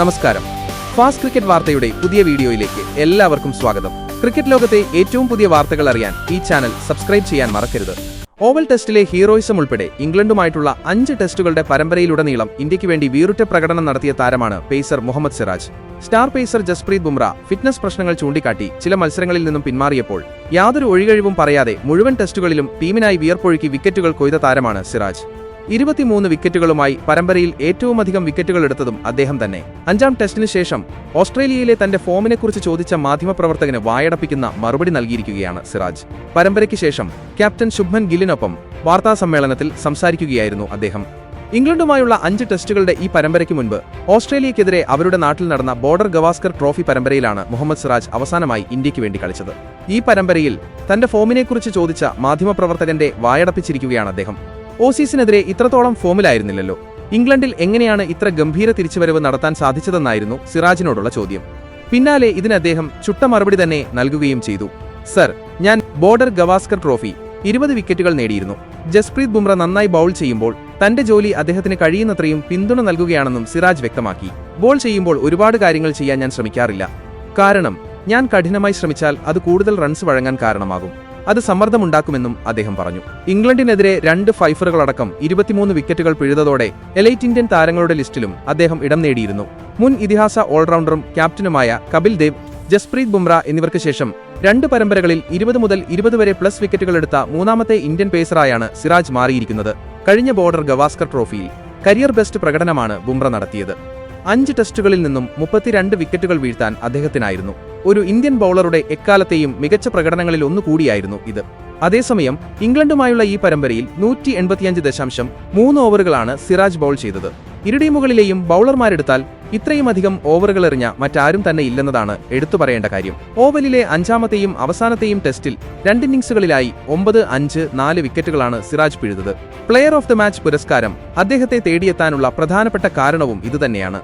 നമസ്കാരം. Fast cricket വാർത്തയുടെ പുതിയ വീഡിയോയിലേക്ക് എല്ലാവർക്കും സ്വാഗതം. ക്രിക്കറ്റ് ലോകത്തെ ഏറ്റവും പുതിയ വാർത്തകൾ അറിയാൻ ഈ ചാനൽ സബ്സ്ക്രൈബ് ചെയ്യാൻ മറക്കരുത്. ഓവൽ ടെസ്റ്റിലെ ഹീറോയിസം ഉൾപ്പെടെ ഇംഗ്ലണ്ടുമായിട്ടുള്ള അഞ്ച് ടെസ്റ്റുകളുടെ പരമ്പരയിലുടനീളം ഇന്ത്യയ്ക്ക് വേണ്ടി വീറുറ്റ പ്രകടനം നടത്തിയ താരമാണ് pacer Muhammad Siraj. Star pacer Jasprit Bumrah fitness പ്രശ്നങ്ങൾ ചൂണ്ടിക്കാട്ടി ചില മത്സരങ്ങളിൽ നിന്നും പിന്മാറിയപ്പോൾ യാതൊരു ഒഴികഴിവും പറയാതെ മുഴുവൻ ടെസ്റ്റുകളിലും ടീമിനായി വിയർപ്പൊഴുക്കി വിക്കറ്റുകൾ കൊയ്ത താരമാണ് സിറാജ്. ഇരുപത്തിമൂന്ന് വിക്കറ്റുകളുമായി പരമ്പരയിൽ ഏറ്റവുമധികം വിക്കറ്റുകൾ എടുത്തതും അദ്ദേഹം തന്നെ. അഞ്ചാം ടെസ്റ്റിന് ശേഷം ഓസ്ട്രേലിയയിലെ തന്റെ ഫോമിനെക്കുറിച്ച് ചോദിച്ച മാധ്യമപ്രവർത്തകന് വായടപ്പിക്കുന്ന മറുപടി നൽകിയിരിക്കുകയാണ് സിറാജ്. പരമ്പരയ്ക്ക് ശേഷം ക്യാപ്റ്റൻ ശുഭ്മൻ ഗില്ലിനൊപ്പം വാർത്താസമ്മേളനത്തിൽ സംസാരിക്കുകയായിരുന്നു അദ്ദേഹം. ഇംഗ്ലണ്ടുമായുള്ള അഞ്ച് ടെസ്റ്റുകളുടെ ഈ പരമ്പരയ്ക്ക് മുൻപ് ഓസ്ട്രേലിയക്കെതിരെ അവരുടെ നാട്ടിൽ നടന്ന ബോർഡർ ഗവാസ്കർ ട്രോഫി പരമ്പരയിലാണ് മുഹമ്മദ് സിറാജ് അവസാനമായി ഇന്ത്യയ്ക്ക് വേണ്ടി കളിച്ചത്. ഈ പരമ്പരയിൽ തന്റെ ഫോമിനെക്കുറിച്ച് ചോദിച്ച മാധ്യമപ്രവർത്തകന്റെ വായടപ്പിച്ചിരിക്കുകയാണ് അദ്ദേഹം. ഓസീസിനെതിരെ ഇത്രത്തോളം ഫോമിലായിരുന്നില്ലല്ലോ. ഇംഗ്ലണ്ടിൽ എങ്ങനെയാണ് ഇത്ര ഗംഭീര തിരിച്ചുവരവ് നടത്താൻ സാധിച്ചതെന്നായിരുന്നു സിറാജിനോടുള്ള ചോദ്യം. പിന്നാലെ ഇതിന് അദ്ദേഹം ചുട്ട മറുപടി തന്നെ നൽകുകയും ചെയ്തു. സർ ഞാൻ ബോർഡർ ഗവാസ്കർ ട്രോഫി ഇരുപത് വിക്കറ്റുകൾ നേടിയിരുന്നു. ജസ്പ്രീത് ബുംറ നന്നായി ബൗൾ ചെയ്യുമ്പോൾ തന്റെ ജോലി അദ്ദേഹത്തിന് കഴിയുന്നത്രയും പിന്തുണ നൽകുകയാണെന്നും സിറാജ് വ്യക്തമാക്കി. ബോൾ ചെയ്യുമ്പോൾ ഒരുപാട് കാര്യങ്ങൾ ചെയ്യാൻ ഞാൻ ശ്രമിക്കാറില്ല. കാരണം ഞാൻ കഠിനമായി ശ്രമിച്ചാൽ അത് കൂടുതൽ റൺസ് വഴങ്ങാൻ കാരണമാകും. അത് സമ്മർദ്ദമുണ്ടാക്കുമെന്നും അദ്ദേഹം പറഞ്ഞു. ഇംഗ്ലണ്ടിനെതിരെ രണ്ട് ഫൈഫറുകളടക്കം ഇരുപത്തിമൂന്ന് വിക്കറ്റുകൾ പിഴുതതോടെ എലൈറ്റ് ഇന്ത്യൻ താരങ്ങളുടെ ലിസ്റ്റിലും അദ്ദേഹം ഇടം നേടിയിരുന്നു. മുൻ ഇതിഹാസ ഓൾറൗണ്ടറും ക്യാപ്റ്റനുമായ കപിൽ ദേവ് ജസ്പ്രീത് ബുംറ എന്നിവർക്ക് ശേഷം രണ്ട് പരമ്പരകളിൽ ഇരുപത് മുതൽ ഇരുപത് വരെ പ്ലസ് വിക്കറ്റുകൾ എടുത്ത മൂന്നാമത്തെ ഇന്ത്യൻ പേസറായാണ് സിറാജ് മാറിയിരിക്കുന്നത്. കഴിഞ്ഞ ബോർഡർ ഗവാസ്കർ ട്രോഫിയിൽ കരിയർ ബെസ്റ്റ് പ്രകടനമാണ് ബുംറ നടത്തിയത്. അഞ്ച് ടെസ്റ്റുകളിൽ നിന്നും മുപ്പത്തിരണ്ട് വിക്കറ്റുകൾ വീഴ്ത്താൻ അദ്ദേഹത്തിനായിരുന്നു. ഒരു ഇന്ത്യൻ ബൌളറുടെ എക്കാലത്തെയും മികച്ച പ്രകടനങ്ങളിൽ ഒന്നുകൂടിയായിരുന്നു ഇത്. അതേസമയം ഇംഗ്ലണ്ടുമായുള്ള ഈ പരമ്പരയിൽ നൂറ്റി എൺപത്തിയഞ്ച് ദശാംശം മൂന്ന് ഓവറുകളാണ് സിറാജ് ബൗൾ ചെയ്തത്. ഇരു ടീമുകളിലെയും ബൌളർമാരെടുത്താൽ ഇത്രയുമധികം ഓവറുകൾ എറിഞ്ഞ മറ്റാരും തന്നെ ഇല്ലെന്നതാണ് എടുത്തു പറയേണ്ട കാര്യം. ഓവലിലെ അഞ്ചാമത്തെയും അവസാനത്തെയും ടെസ്റ്റിൽ രണ്ട് ഇന്നിംഗ്സുകളിലായി ഒമ്പത് അഞ്ച് നാല് വിക്കറ്റുകളാണ് സിറാജ് പിഴുതത്. പ്ലെയർ ഓഫ് ദ മാച്ച് പുരസ്കാരം അദ്ദേഹത്തെ തേടിയെത്താനുള്ള പ്രധാനപ്പെട്ട കാരണവും ഇതുതന്നെയാണ്.